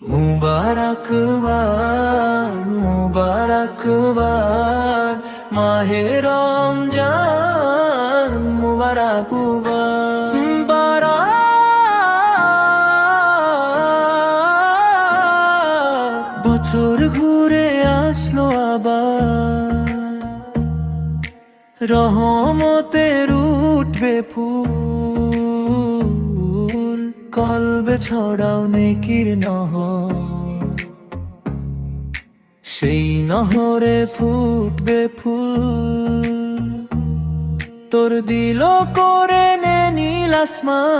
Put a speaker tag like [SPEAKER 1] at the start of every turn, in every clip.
[SPEAKER 1] মুবারকবাদ মুবারকবাদ মাহে রমজান মুবারকবাদ মুবারক বছর ঘুরে আসলো আবার। রহমতের উঠবে ফুল। কলবে ছড়াও নেকির নহর। সেই নহরে ফুটবে ফুল। তোর দিল করে নে নীল আসমান।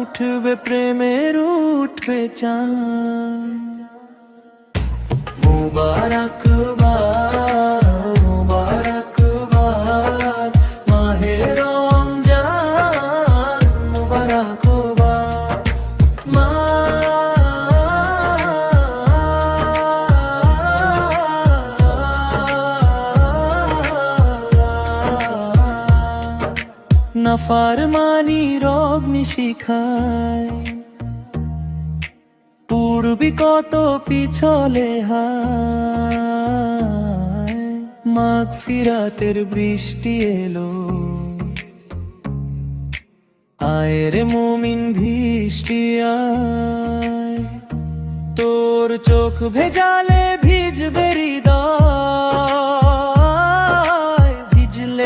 [SPEAKER 1] উঠবে প্রেমের, উঠবে চাঁদ। নফার মানি রগ্নি শিখায় কত পিছলে হায়। মাঘ ফিরাতের বৃষ্টি এলো। আয়ের মুমিন ভিষ্টি আয়। তোর চোখ ভেজালে ভিজবে হৃদয়।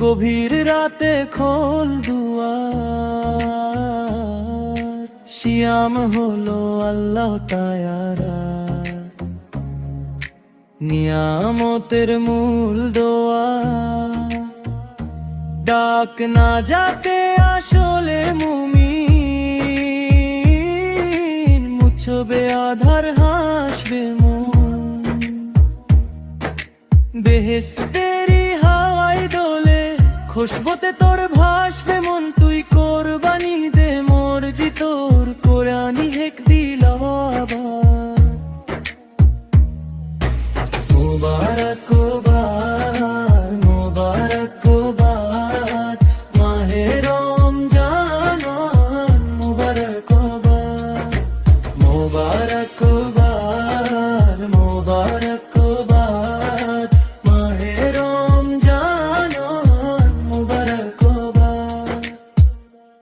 [SPEAKER 1] গভীর রাতে খোল দুয়ার। শিয়াম হলো আল্লাহ তায়ারা। নিয়ামতের মূল দোয়া ডাক না যাতে আসলে মুমিন, মুছবে আধার, হাসবে মন। খুশবতে তোর ভাসবে মন, তুই কোরবানি দে মোর জি তোর কোরআনি হেক দিল মুবারক মুবারক মাহে রমজান, মুবারক মুবারক